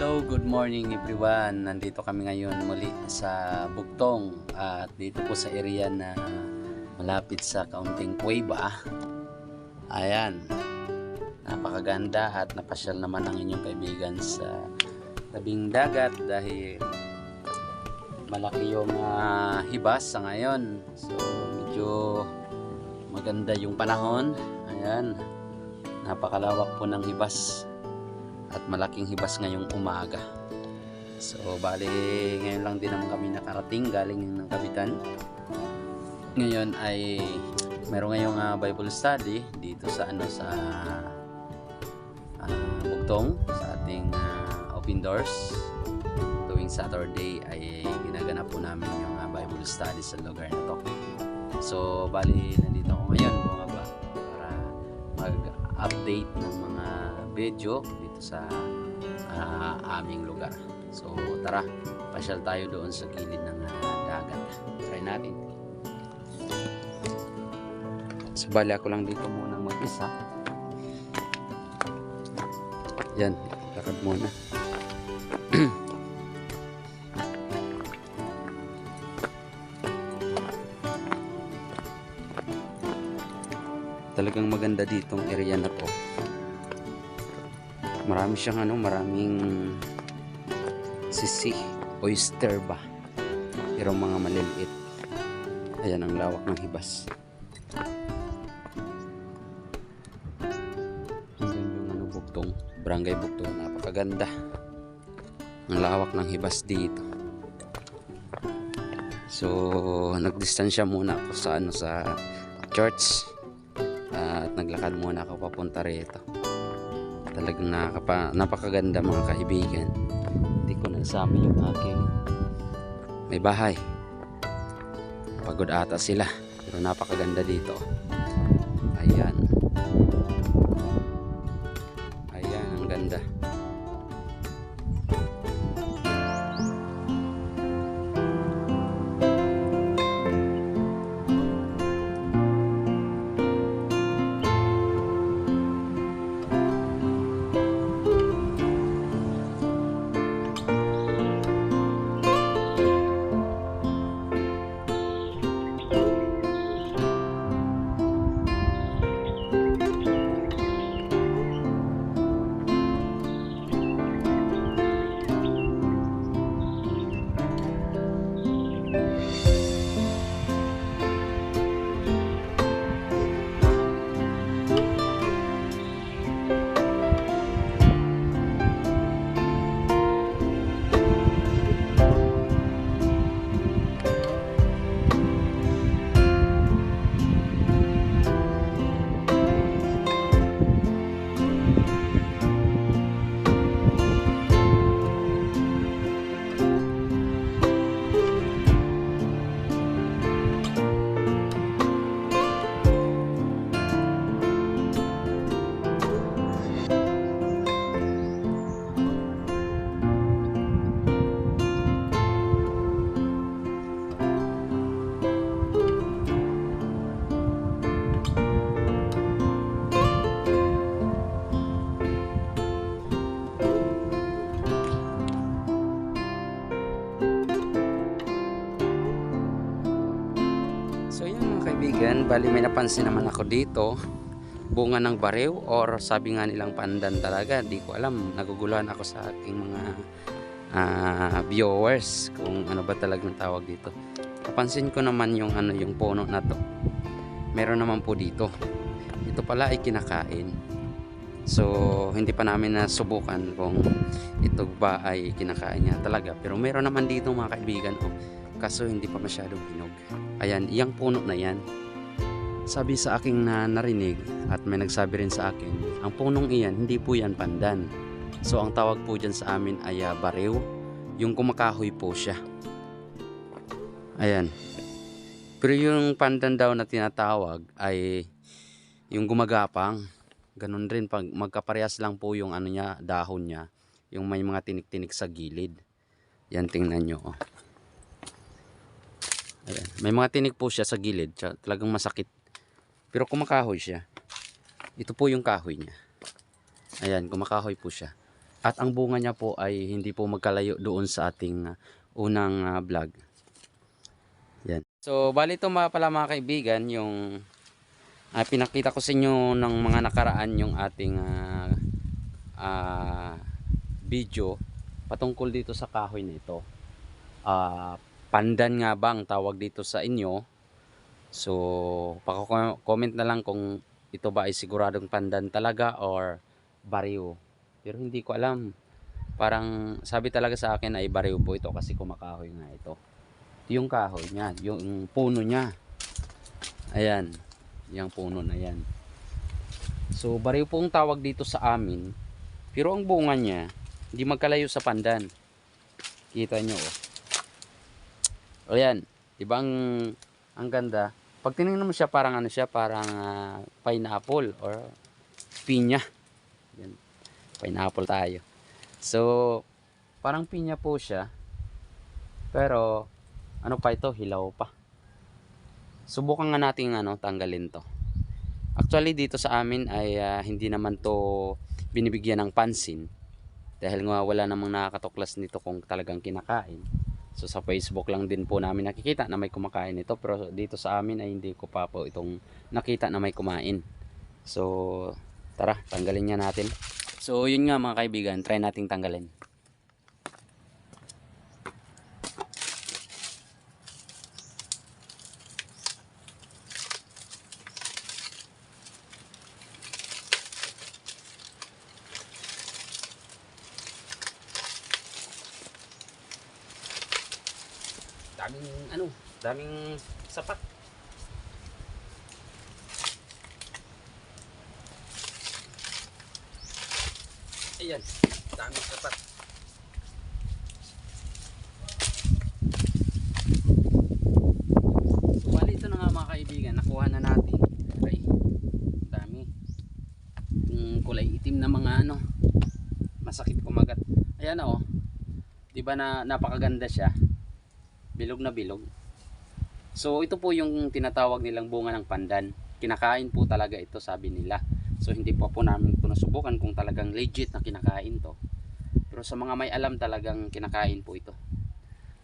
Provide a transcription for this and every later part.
Hello, good morning everyone. Nandito kami ngayon muli sa Bugtong at dito po sa area na malapit sa kaunting kuweba. Ayan. Napakaganda at napasyal naman ang inyong kaibigan sa tabing dagat dahil malaki yung ah, hibas sa ngayon. So medyo maganda yung panahon. Ayan. Napakalawak po ng hibas at malaking hibas ngayong umaga. So, bali, ngayon lang din naman kami nakarating galing ng Kabitan. Ngayon ay meron ngayong ah, Bible study dito sa ano sa ah, Bugtong sa ating ah, open doors. Tuwing Saturday ay ginaganap po namin yung ah, Bible study sa lugar na to. So, bali, nandito ako ngayon bumaba para mag-update ng mga video sa ah, aming lugar. So tara, pasyal tayo doon sa gilid ng ah, dagat. Try natin. So bali ako lang dito muna mag-isa. Yan, lakad muna. Talagang maganda ditong area na to marami siyang ano maraming sisi oyster ba? Pero mga maliliit. Ayan ang lawak ng hibas. Hanggang yung ano bugtong. Barangay bugtong. Napakaganda. Ang lawak ng hibas dito. So nagdistansya muna ako sa ano sa church. At naglakad muna ako papunta rito talagang nakaka, napakaganda mga kaibigan. Hindi ko nasama yung aking may bahay. Pagod ata sila pero napakaganda dito kaibigan, bali may napansin naman ako dito. Bunga ng bariw or sabi nga nilang pandan talaga di ko alam. Naguguluhan ako sa aking mga ah, viewers kung ano ba talagang tawag dito. Napansin ko naman yung ano yung puno na to. Meron naman po dito. Ito pala ay kinakain. So hindi pa namin nasubukan kung ito ba ay kinakain niya talaga. Pero meron naman dito mga kaibigan oh, kaso hindi pa masyadong hinog. Ayan iyang puno na yan sabi sa aking na narinig at may nagsabi rin sa akin, ang punong iyan hindi po yan pandan. So ang tawag po dyan sa amin ay ah, bariw, yung kumakahoy po siya. Ayan. Pero yung pandan daw na tinatawag ay yung gumagapang. Ganun rin pag magkaparehas lang po yung ano niya, dahon niya, yung may mga tinik-tinik sa gilid. Yan tingnan nyo. Oh. Ayan. May mga tinik po siya sa gilid. Talagang masakit pero kumakahoy siya. Ito po yung kahoy niya. Ayan, kumakahoy po siya. At ang bunga niya po ay hindi po magkalayo doon sa ating ah, unang ah, vlog. Yan. So, bali ito mga pala mga kaibigan, yung ah, pinakita ko sa inyo ng mga nakaraan yung ating ah, ah, video patungkol dito sa kahoy na ito. Ah, pandan nga ba ang tawag dito sa inyo? So, pako-comment na lang kung ito ba ay siguradong pandan talaga or bariw. Pero hindi ko alam. Parang sabi talaga sa akin ay bariw po ito kasi kumakahoy nga ito. Ito yung kahoy niya, yung puno niya. Ayan, yung puno na yan. So, bariw po ang tawag dito sa amin. Pero ang bunga niya, hindi magkalayo sa pandan. Kita nyo, oh. O yan, diba ang, ang ganda? Pag tinignan mo siya, parang ano siya, parang ah, pineapple or pinya. Yan. Pineapple tayo. So, parang pinya po siya. Pero, ano pa ito? Hilaw pa. Subukan nga natin ano, tanggalin to. Actually, dito sa amin ay ah, hindi naman to binibigyan ng pansin. Dahil nga wala namang nakakatuklas nito kung talagang kinakain. So sa Facebook lang din po namin nakikita na may kumakain ito. Pero dito sa amin ay hindi ko pa po itong nakita na may kumain. So tara, tanggalin niya natin. So yun nga mga kaibigan, try nating tanggalin. Daming ano, daming sapat. Ayan, daming sapat. So, bali na mga kaibigan, nakuha na natin. Ay, dami. Yung kulay itim na mga ano, masakit kumagat. Ayan na oh. 'Di ba na napakaganda siya? Bilog na bilog. So ito po yung tinatawag nilang bunga ng pandan. Kinakain po talaga ito sabi nila. So hindi pa po namin ito nasubukan kung talagang legit na kinakain to. Pero sa mga may alam talagang kinakain po ito.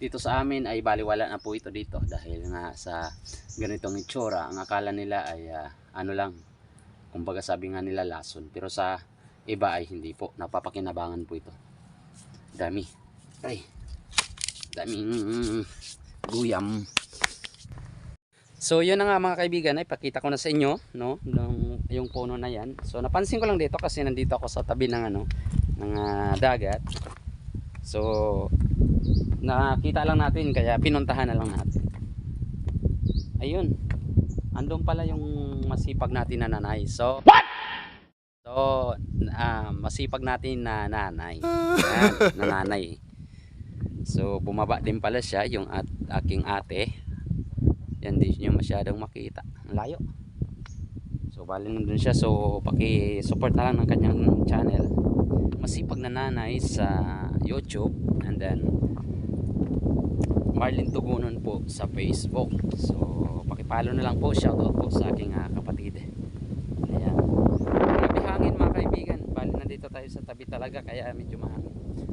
Dito sa amin ay baliwala na po ito dito dahil nga sa ganitong itsura ang akala nila ay ah, ano lang kumbaga sabi nga nila lason pero sa iba ay hindi po napapakinabangan po ito dami ay daming guyam. So yun na nga mga kaibigan ay pakita ko na sa inyo no nung yung puno na yan. So napansin ko lang dito kasi nandito ako sa tabi ng ano ng ah, dagat. So nakita lang natin kaya pinuntahan na lang natin. Ayun. Andun pala yung masipag natin na nanay. So so ah, masipag natin na nanay. Yan, na nanay So bumaba din pala siya yung at aking ate. Yan di niyo masyadong makita. Ang layo. So bali nandun siya. So paki-support na lang ng kanyang channel. Masipag na nanay sa YouTube and then Marlin Tugunon po sa Facebook. So paki-follow na lang po. Shoutout po sa aking ah, kapatid. Ayan. Grabe hangin mga kaibigan. Bali nandito tayo sa tabi talaga kaya medyo mahangin.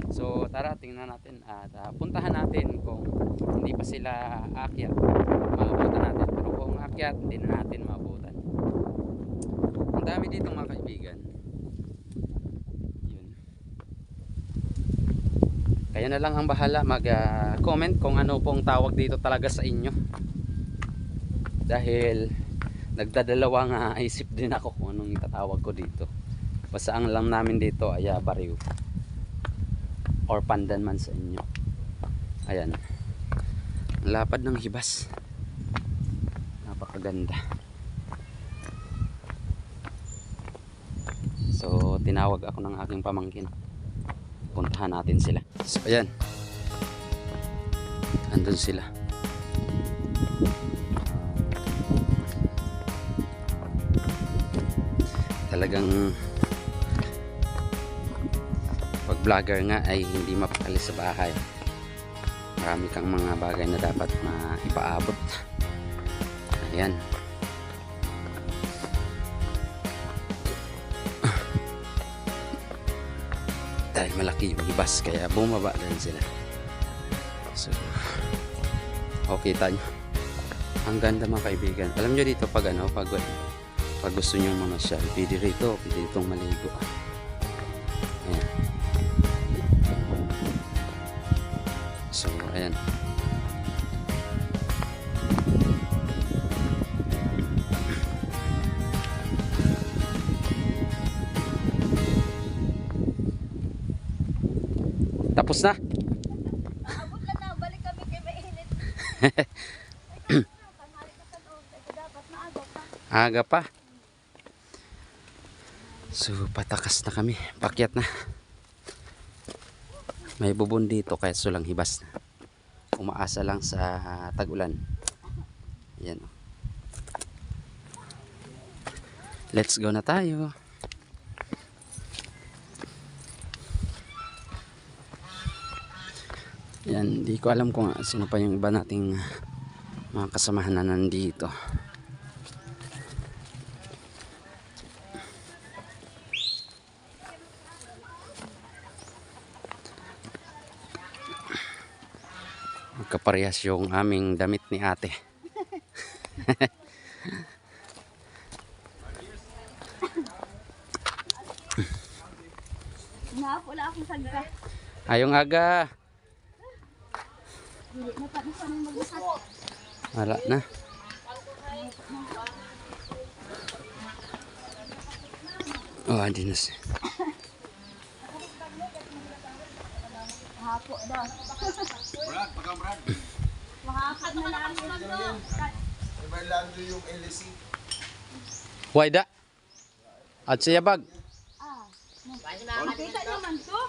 So tara tingnan natin at ah, puntahan natin kung hindi pa sila aakyat. Maabutan natin. Pero kung aakyat, hindi na natin maabutan. Ang dami dito mga kaibigan. Yun. Kaya na lang ang bahala mag-comment kung ano pong tawag dito talaga sa inyo. Dahil nagdadalawang ah, isip din ako kung anong itatawag ko dito. Basta ang lang namin dito ay ah, bariw or pandan man sa inyo. Ayan. Lapad ng hibas. Napakaganda. So tinawag ako ng aking pamangkin. Puntahan natin sila. So ayan. Andun sila. Talagang vlogger nga ay hindi mapakali sa bahay marami kang mga bagay na dapat maipaabot ayan dahil malaki yung hibas kaya bumaba din sila. So, okay tayo. Ang ganda mga kaibigan. Alam nyo dito pag ano, pag, pag gusto nyo mamasyal, pwede rito, pwede ditong maligo. Ayan. Tapos na. Abot lang na, balik kami kay mainit. Aga pa. So, patakas na kami. Pakyat na. May bubon dito kaya sulang hibas na. Umaasa lang sa tag-ulan. Yan. Let's go na tayo. Yan, di ko alam kung sino pa yung iba nating mga kasamahan na nandito. Magkaparehas yung aming damit ni ate. Nga, wala akong sagka. Ayong aga. Wala na. Oh, hindi na siya. Mahapo daw. Brad, pagka Brad. Mahapo na lang yun. Ibailando yung LC. Why da? At siya bag. Ah, makita naman to.